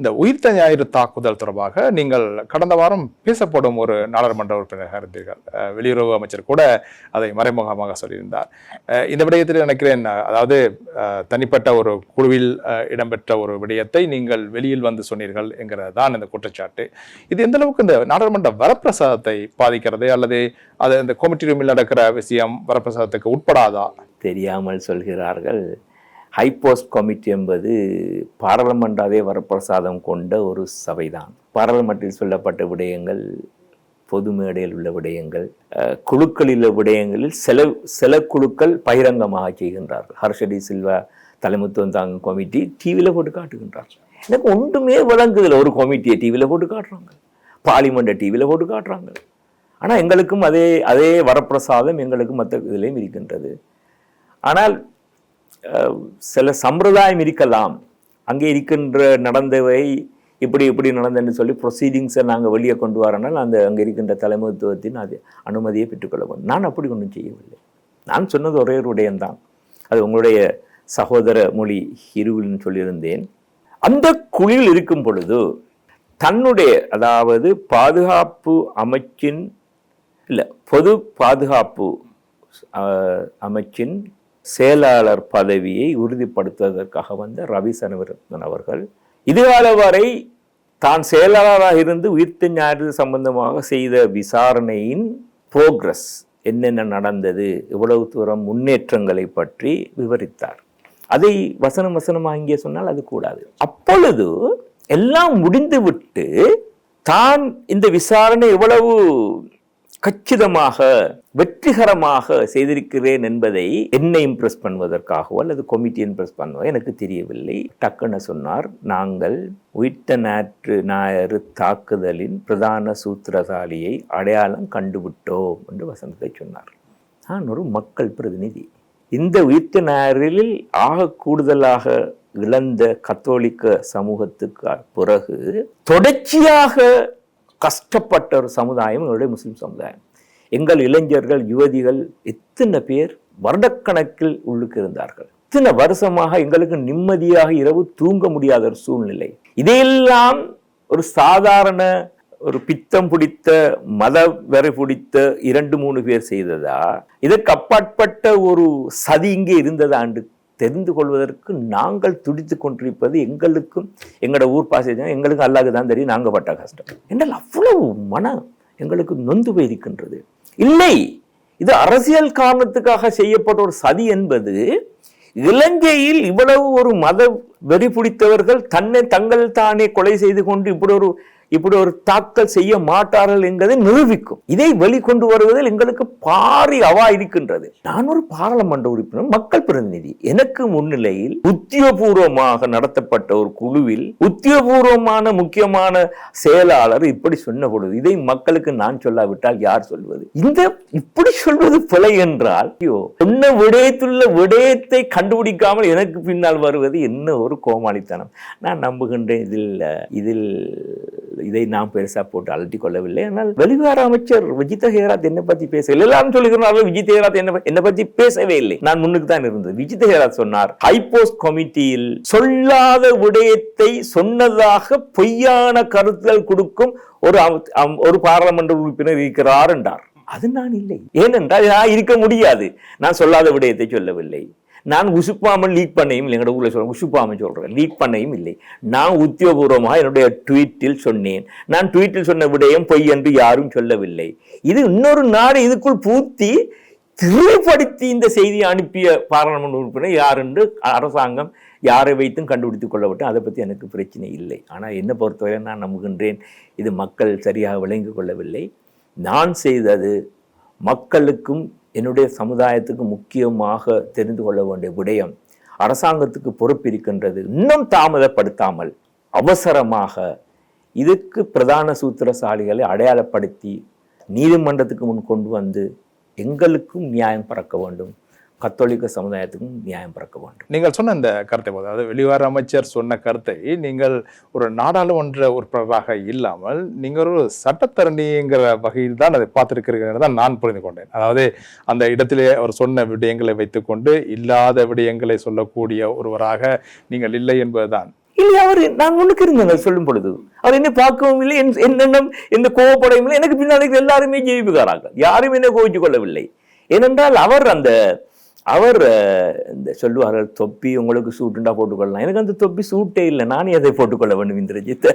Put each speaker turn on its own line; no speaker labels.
இந்த உயிர்த்த ஞாயிறு தாக்குதல் தொடர்பாக நீங்கள் கடந்த வாரம் பேசப்படும் ஒரு நாடாளுமன்ற உறுப்பினராக இருந்தீர்கள் வெளியுறவு அமைச்சர் கூட அதை மறைமுகமாக சொல்லியிருந்தார். இந்த விடயத்தில் நினைக்கிறேன் அதாவது தனிப்பட்ட ஒரு குழுவில் இடம்பெற்ற ஒரு விடயத்தை நீங்கள் வெளியில் வந்து சொன்னீர்கள் என்கிறது தான் இந்த குற்றச்சாட்டு. இது எந்த அளவுக்கு இந்த நாடாளுமன்ற வரப்பிரசாதத்தை பாதிக்கிறது அல்லது அது இந்த கமிட்டி ரூமில் நடக்கிற விஷயம் வரப்பிரசாதத்துக்கு உட்படாதா?
தெரியாமல் சொல்கிறார்கள். ஹைபோஸ்ட் கமிட்டி என்பது பாராளுமன்றாவே வரப்பிரசாதம் கொண்ட ஒரு சபைதான். பாராளுமன்றத்தில் சொல்லப்பட்ட விடயங்கள் பொது மேடையில் உள்ள விடயங்கள் குழுக்களில் உள்ள விடயங்களில் சில சில குழுக்கள் பகிரங்கமாக செய்கின்றார்கள். ஹர்ஷடி சில்வா தலைமைத்துவம் தாங்கும் கமிட்டி டிவியில் போட்டு காட்டுகின்றார்கள். எனக்கு ஒன்றுமே விளங்குதில்லை ஒரு கமிட்டியை டிவியில் போட்டு காட்டுறாங்க. பார்லிமெண்ட்டை டிவியில் போட்டு காட்டுறாங்க. ஆனால் எங்களுக்கும் அதே அதே வரப்பிரசாதம் எங்களுக்கும் மற்ற இதுலேயும் இருக்கின்றது. ஆனால் சில சம்பிரதாயம் இருக்கலாம். அங்கே இருக்கின்ற நடந்தவை இப்படி இப்படி நடந்ததுன்னு சொல்லி ப்ரொசீடிங்ஸை நாங்கள் வெளியே கொண்டு வரனால் அந்த அங்கே இருக்கின்ற தலைமைத்துவத்தின் அது அனுமதியை பெற்றுக்கொள்ள வேண்டும். நான் அப்படி ஒன்றும் செய்யவில்லை. நான் சொன்னது ஒரே ஒரு விடயம்தான் அது உங்களுடைய சகோதர மொழி இருவில்னு சொல்லியிருந்தேன். அந்த குழியில் இருக்கும் பொழுது தன்னுடைய அதாவது பாதுகாப்பு அமைச்சின் இல்லை பொது பாதுகாப்பு அமைச்சின் செயலாளர் பதவியை உறுதிப்படுத்துவதற்காக வந்த ரவி சனவரத்னன் அவர்கள் இதுகால வரை தான் செயலாளராக இருந்து உயிர்த்த ஞாயிறு சம்பந்தமாக செய்த விசாரணையின் புரோக்ரஸ் என்னென்ன நடந்தது இவ்வளவு தூரம் முன்னேற்றங்களை பற்றி விவரித்தார். அதை வசனம் வசனமாக இங்கே சொன்னால் அது கூடாது. அப்பொழுது எல்லாம் முடிந்துவிட்டு தான் இந்த விசாரணை எவ்வளவு கச்சிதமாக வெற்றிகரமாக செய்திருக்கிறேன் என்பதை என்னை இம்ப்ரெஸ் பண்ணுவதற்காகவோ அல்லது கொமிட்டி இம்ப்ரெஸ் பண்ணவோ எனக்கு தெரியவில்லை. டக்குன்னு சொன்னார் நாங்கள் உயிர்த்த நாற்று ஞாயிறு தாக்குதலின் பிரதான சூத்திரசாலியை அடையாளம் கண்டுவிட்டோம் என்று வசந்தத்தை சொன்னார். நான் ஒரு மக்கள் பிரதிநிதி. இந்த உயிர்த்த ஞாயிறில் ஆக கூடுதலாக இழந்த கத்தோலிக்க சமூகத்துக்கு பிறகு தொடர்ச்சியாக கஷ்டப்பட்ட ஒரு சமுதாயம் எங்களுடைய முஸ்லிம் சமுதாயம். எங்கள் இளைஞர்கள் யுவதிகள் எத்தனை பேர் வருடக்கணக்கில் உள்ளுக்கு இருந்தார்கள். இத்தனை வருஷமாக எங்களுக்கு நிம்மதியாக இரவு தூங்க முடியாத ஒரு சூழ்நிலை. இதையெல்லாம் ஒரு சாதாரண ஒரு பித்தம் பிடித்த மத வெறி பிடித்த இரண்டு மூணு பேர் செய்ததா? இதற்கு அப்பாற்பட்ட ஒரு சதி இங்கே இருந்ததா என்று தெரிந்து கொள்வதற்கு நாங்கள் துடித்து கொண்டிருப்பது எங்களுக்கும் எங்களோட ஊர் பாசை எங்களுக்கு அல்லாது தான் தெரியும். நாங்கள் பட்ட கஷ்டம். என்றால் அவ்வளவு மனம் எங்களுக்கு நொந்து போயிருக்கின்றது. இல்லை இது அரசியல் காரணத்துக்காக செய்யப்பட்ட ஒரு சதி என்பது இலங்கையில் இவ்வளவு ஒரு மத வெறி பிடித்தவர்கள் தன்னை தங்கள் தானே கொலை செய்து கொண்டு இப்படி ஒரு இப்படி ஒரு தாக்கல் செய்ய மாட்டார்கள் என்பதை நிரூபிக்கும். இதை வெளிக்கொண்டு வருவதில் எங்களுக்கு பாரி அவா இருக்கின்றது. நான் ஒரு பாராளுமன்ற உறுப்பினர் மக்கள் பிரதிநிதி. எனக்கு முன்னிலையில் உத்தியோகபூர்வமாக நடத்தப்பட்ட ஒரு குழுவில் உத்தியோகபூர்வமான முக்கியமான செயலாளர் இப்படி சொன்ன பொழுது இதை மக்களுக்கு நான் சொல்லாவிட்டால் யார் சொல்வது? இந்த இப்படி சொல்வது பிழை என்றால் ஐயோ சொன்ன விடயத்துள்ள விடயத்தை கண்டுபிடிக்காமல் எனக்கு பின்னால் வருவது என்ன ஒரு கோமாளித்தனம். நான் நம்புகின்றேன் இதில் இதில் இதை நாம் பெருசா போட்டு அலட்டி கொள்ளவில்லை. ஆனால் வெளிவார அமைச்சர் விஜித் ஹேராத் என்னை பத்தி பேசவில்லை எல்லாரும் சொல்லுகிறார்கள் விஜித் ஹேராத் என்ன என்னை பத்தி பேசவே இல்லை. நான் முன்னுக்கு தான் இருந்தது. விஜித் ஹேராத் சொன்னார் ஹைபோஸ்ட் கமிட்டியில் சொல்லாத விடயத்தை சொன்னதாக பொய்யான கருத்துகள் கொடுக்கும் ஒரு ஒரு பாராளுமன்ற உறுப்பினர் இருக்கிறார் என்றார். அது நான் இல்லை. ஏனென்றால் நான் இருக்க முடியாது. நான் சொல்லாத விடயத்தை சொல்லவில்லை. நான் உசுப்பாமல் லீக் பண்ணையும் இல்லை. எங்களோட ஊரில் சொல்கிறேன் உசுப்பாமல் சொல்கிறேன் லீக் பண்ணையும் இல்லை. நான் உத்தியோகபூர்வமாக என்னுடைய ட்வீட்டில் சொன்னேன். நான் ட்வீட்டில் சொன்ன விடயம் பொய் என்று யாரும் சொல்லவில்லை. இது இன்னொரு நாடு இதுக்குள் பூத்தி திருப்படுத்தி இந்த செய்தியை அனுப்பிய பாராளுமன்ற உறுப்பினர் யார் என்று அரசாங்கம் யாரை வைத்தும் கண்டுபிடித்துக் கொள்ளப்பட்டு அதை பற்றி எனக்கு பிரச்சனை இல்லை. ஆனால் என்னை பொறுத்தவரை நான் நம்புகின்றேன். இது மக்கள் சரியாக விளங்கிக் கொள்ளவில்லை. நான் செய்தது மக்களுக்கும் என்னுடைய சமுதாயத்துக்கும் முக்கியமாக தெரிந்து கொள்ள வேண்டிய விடயம் அரசாங்கத்துக்கு பொறுப்பு இருக்கின்றது இன்னும் தாமதப்படுத்தாமல் அவசரமாக இதுக்கு பிரதான சூத்திரசாலிகளை அடையாளப்படுத்தி நீதிமன்றத்துக்கு முன் கொண்டு வந்து எங்களுக்கும் நியாயம் பறக்க வேண்டும். கத்தோலிக்க சமுதாயத்துக்கும் நியாயம் பறக்க வேண்டும்.
நீங்கள் சொன்ன இந்த கருத்தை அதாவது வெளிவார அமைச்சர் சொன்ன கருத்தை நீங்கள் ஒரு நாடாளுமன்ற உறுப்பினராக இல்லாமல் நீங்கள் ஒரு சட்டத்தரணிங்கிற வகையில் தான் அதை பார்த்திருக்கிறீர்கள் தான் நான் புரிந்து கொண்டேன். அதாவது அந்த இடத்திலே அவர் சொன்ன விடயங்களை வைத்துக்கொண்டு இல்லாத விடயங்களை சொல்லக்கூடிய ஒருவராக நீங்கள் இல்லை என்பதுதான்.
இல்லை அவர் நான் முன்னுக்கு இருந்தேன் சொல்லும் பொழுது. அவர் என்ன பார்க்கவும் இல்லை என் என்னென்னம் எந்த கோவப்படவும் இல்லை. எனக்கு இருக்கிற எல்லாருமே ஜெயிப்புக்காராங்க யாரும் என்ன கோவிச்சு கொள்ளவில்லை. ஏனென்றால் அவர் அந்த அவர் இந்த சொல்லுவார்கள் தொப்பி உங்களுக்கு சூட்டுண்டா போட்டுக்கொள்ளலாம். எனக்கு அந்த தொப்பி சூட்டே இல்லை. நானே அதை போட்டுக்கொள்ள வேண்டும் இந்திரஜித்தை